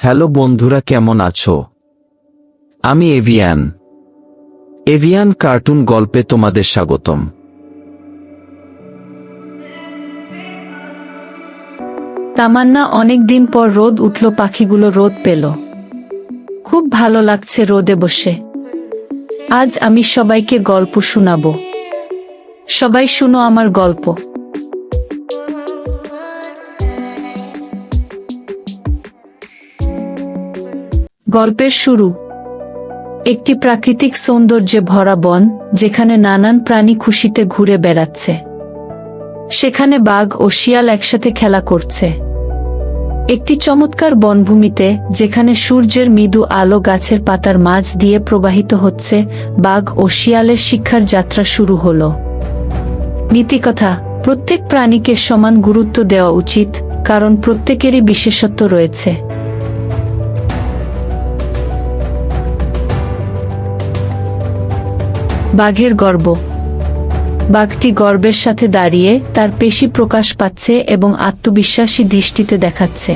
Hello বন্ধুরা, কেমন আছো? আমি এভিয়ান। এভিয়ান কার্টুন গল্পে তোমাদের স্বাগতম। তামান্না অনেক দিন পর রোদ উঠল, পাখিগুলো রোদ পেল। খুব ভালো লাগছে রোদে বসে। আজ আমি সবাইকে গল্প শোনাবো। সবাই শুনো আমার গল্প। গল্পের শুরু। একটি প্রাকৃতিক সৌন্দর্যে ভরা বন, যেখানে নানান প্রাণী খুশিতে ঘুরে বেড়াচ্ছে। সেখানে বাঘ ও শিয়াল একসাথে খেলা করছে। একটি চমৎকার বনভূমিতে, যেখানে সূর্যের মৃদু আলো গাছের পাতার মাঝ দিয়ে প্রবাহিত হচ্ছে, বাঘ ও শিয়ালের শিক্ষার যাত্রা শুরু হলো। নীতিকথা, প্রত্যেক প্রাণীকে সমান গুরুত্ব দেওয়া উচিত, কারণ প্রত্যেকেরই বিশেষত্ব রয়েছে। বাঘের গর্ব। বাঘটি গর্বের সাথে দাঁড়িয়ে তার পেশি প্রকাশ পাচ্ছে এবং আত্মবিশ্বাসী দৃষ্টিতে দেখাচ্ছে।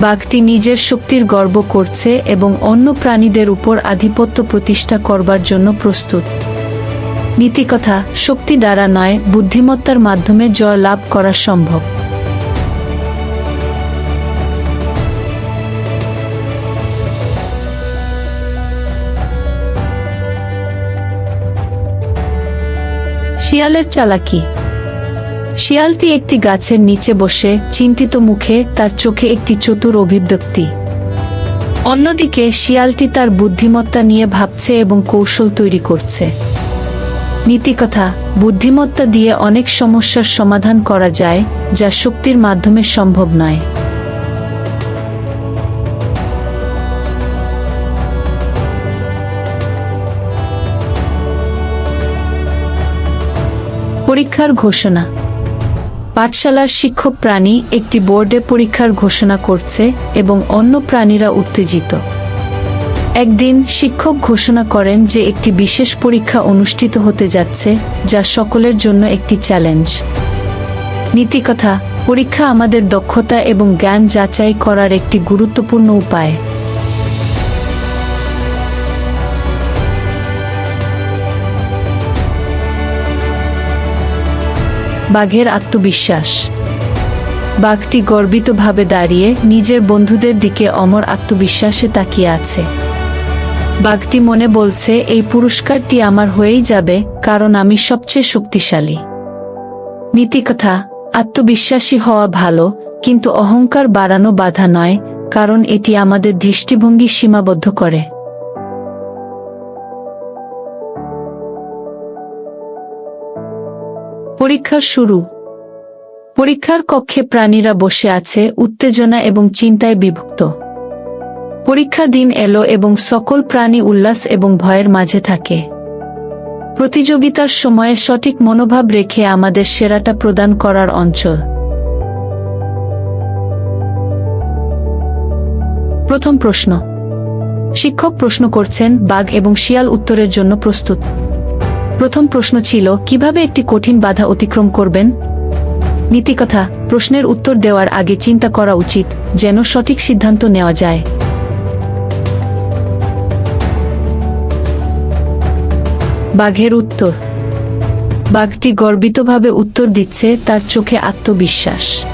বাঘটি নিজের শক্তির গর্ব করছে এবং অন্য প্রাণীদের উপর আধিপত্য প্রতিষ্ঠা করবার জন্য প্রস্তুত। নীতিকথা, শক্তি দ্বারা নয়, বুদ্ধিমত্তার মাধ্যমে জয় লাভ করা সম্ভব। শিয়ালের চালাকি। শিয়ালটি একটি গাছের নিচে বসে চিন্তিত মুখে তার চোখে একটি চতুর অভিব্যক্তি। অন্যদিকে শিয়ালটি তার বুদ্ধিমত্তা নিয়ে ভাবছে এবং কৌশল তৈরি করছে। নীতিকথা, বুদ্ধিমত্তা দিয়ে অনেক সমস্যার সমাধান করা যায় যা শক্তির মাধ্যমে সম্ভব নয়। পরীক্ষার ঘোষণা। পাঠশালার শিক্ষক প্রাণী একটি বোর্ডে পরীক্ষার ঘোষণা করছে এবং অন্য প্রাণীরা উত্তেজিত। একদিন শিক্ষক ঘোষণা করেন যে একটি বিশেষ পরীক্ষা অনুষ্ঠিত হতে যাচ্ছে, যা সকলের জন্য একটি চ্যালেঞ্জ। নীতিকথা, পরীক্ষা আমাদের দক্ষতা এবং জ্ঞান যাচাই করার একটি গুরুত্বপূর্ণ উপায়। বাঘের আত্মবিশ্বাস। বাঘটি গর্বিতভাবে দাঁড়িয়ে নিজের বন্ধুদের দিকে অমর আত্মবিশ্বাসে তাকিয়ে আছে। বাঘটি মনে বলছে, এই পুরস্কারটি আমার হয়েই যাবে, কারণ আমি সবচেয়ে শক্তিশালী। নীতিকথা, আত্মবিশ্বাসী হওয়া ভালো, কিন্তু অহংকার বাড়ানো বাধা নয়, কারণ এটি আমাদের দৃষ্টিভঙ্গি সীমাবদ্ধ করে। পরীক্ষার শুরু। পরীক্ষার কক্ষে প্রাণীরা বসে আছে, উত্তেজনা এবং চিন্তায় বিভক্ত। পরীক্ষা দিন এলো এবং সকল প্রাণী উল্লাস এবং ভয়ের মাঝে থাকে। প্রতিযোগিতার সময়ে সঠিক মনোভাব রেখে আমাদের সেরাটা প্রদান করার অঞ্চল। প্রথম প্রশ্ন। শিক্ষক প্রশ্ন করছেন, বাঘ এবং শিয়াল উত্তরের জন্য প্রস্তুত। প্রথম প্রশ্ন ছিল, কীভাবে একটি কঠিন বাধা অতিক্রম করবেন? নীতিকথা, প্রশ্নের উত্তর দেওয়ার আগে চিন্তা করা উচিত, যেন সঠিক সিদ্ধান্ত নেওয়া যায়। বাঘের উত্তর, বাঘটি গর্বিতভাবে উত্তর দিচ্ছে, তার চোখে আত্মবিশ্বাস।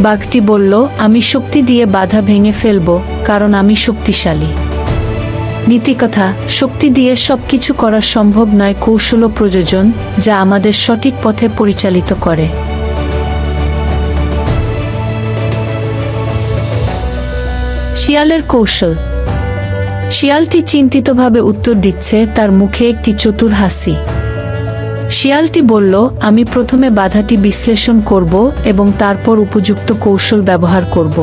বাঘটি বলল, আমি শক্তি দিয়ে বাধা ভেঙে ফেলব, কারণ আমি শক্তিশালী। নীতিকথা, শক্তি দিয়ে সবকিছু করা সম্ভব নয় কৌশল প্রয়োজন, যা আমাদের সঠিক পথে পরিচালিত করে। শিয়ালের কৌশল। শিয়ালটি চিন্তিতভাবে উত্তর দিচ্ছে, তার মুখে একটি চতুর হাসি। শিয়ালটি বলল, আমি প্রথমে বাধাটি বিশ্লেষণ করব এবং তারপর উপযুক্ত কৌশল ব্যবহার করব।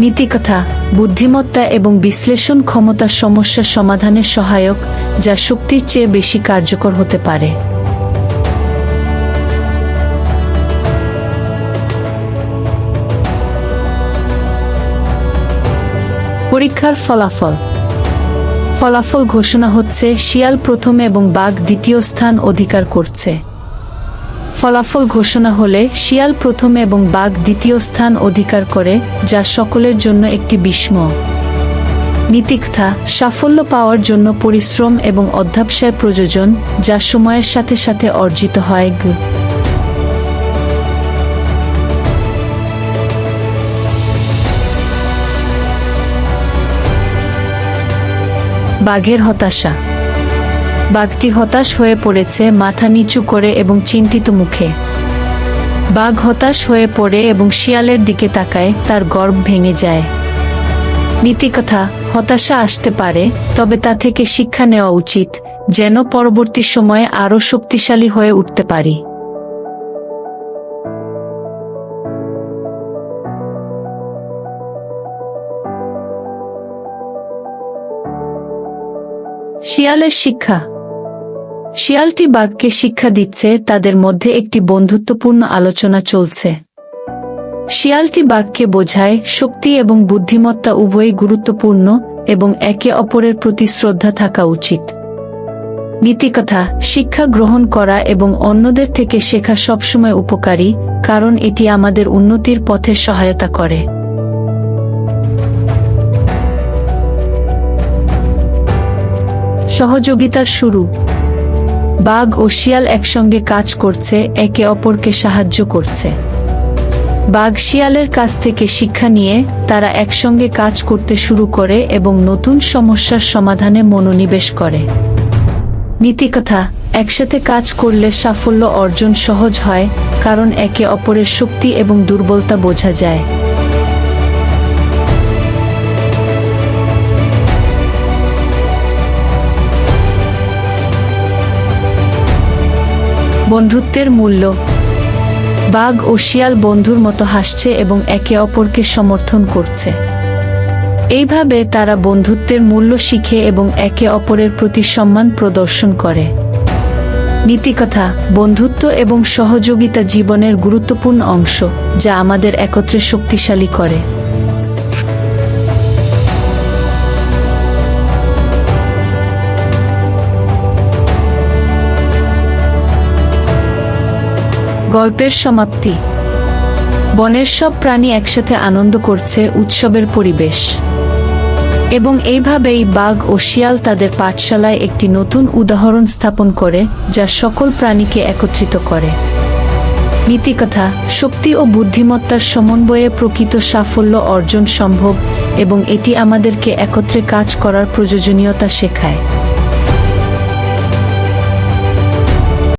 নীতিকথা, বুদ্ধিমত্তা এবং বিশ্লেষণ ক্ষমতা সমস্যা সমাধানের সহায়ক যা শক্তির চেয়ে বেশি কার্যকর হতে পারে। পরীক্ষার ফলাফল। ফলাফল ঘোষণা হচ্ছে, শিয়াল প্রথম এবং বাঘ দ্বিতীয় স্থান অধিকার করছে। ফলাফল ঘোষণা হলে শিয়াল প্রথম এবং বাঘ দ্বিতীয় স্থান অধিকার করে, যা সকলের জন্য একটি বিস্ময় নীতিকথা, সাফল্য পাওয়ার জন্য পরিশ্রম এবং অধ্যাবসায় প্রয়োজন, যা সময়ের সাথে সাথে অর্জিত হয় গ। বাঘের হতাশা বাঘটি হতাশ হয়ে পড়েছে, মাথা নিচু করে এবং চিন্তিত মুখে। বাঘ হতাশ হয়ে পড়ে এবং শিয়ালের দিকে তাকায়, তার গর্ব ভেঙে যায়। নীতিকথা, হতাশা আসতে পারে, তবে তা থেকে শিক্ষা নেওয়া উচিত, যেন পরবর্তী সময়ে আরও শক্তিশালী হয়ে উঠতে পারি। শিয়ালের শিক্ষা শিয়ালটি বাঘকে শিক্ষা দিচ্ছে, তাদের মধ্যে একটি বন্ধুত্বপূর্ণ আলোচনা চলছে। শিয়ালটি বাঘকে বোঝায়, শক্তি এবং বুদ্ধিমত্তা উভয়ই গুরুত্বপূর্ণ এবং একে অপরের প্রতি শ্রদ্ধা থাকা উচিত। নীতিকথা, শিক্ষা গ্রহণ করা এবং অন্যদের থেকে শেখা সবসময় উপকারী, কারণ এটি আমাদের উন্নতির পথে সহায়তা করে। সহযোগিতার শুরু। বাঘ ও শিয়াল একসঙ্গে কাজ করছে, একে অপরকে সাহায্য করছে। বাঘ শিয়ালের কাছ থেকে শিক্ষা নিয়ে তারা একসঙ্গে কাজ করতে শুরু করে এবং নতুন সমস্যার সমাধানে মনোনিবেশ করে। নীতিকথা, একসাথে কাজ করলে সাফল্য অর্জন সহজ হয়, কারণ একে অপরের শক্তি এবং দুর্বলতা বোঝা যায়। বন্ধুত্বের মূল্য। বাঘ ও শিয়াল বন্ধুর মতো হাসছে এবং একে অপরকে সমর্থন করছে। এইভাবে তারা বন্ধুত্বের মূল্য শিখে এবং একে অপরের প্রতি সম্মান প্রদর্শন করে। নীতিকথা, বন্ধুত্ব এবং সহযোগিতা জীবনের গুরুত্বপূর্ণ অংশ, যা আমাদের একত্রে শক্তিশালী করে। গল্পের সমাপ্তি। বনের সব প্রাণী একসাথে আনন্দ করছে উৎসবের পরিবেশ। এবং এইভাবেই বাঘ ও শিয়াল তাদের পাঠশালায় একটি নতুন উদাহরণ স্থাপন করে, যা সকল প্রাণীকে একত্রিত করে। নীতিকথা, শক্তি ও বুদ্ধিমত্তার সমন্বয়ে প্রকৃত সাফল্য অর্জন সম্ভব এবং এটি আমাদেরকে একত্রে কাজ করার প্রয়োজনীয়তা শেখায়।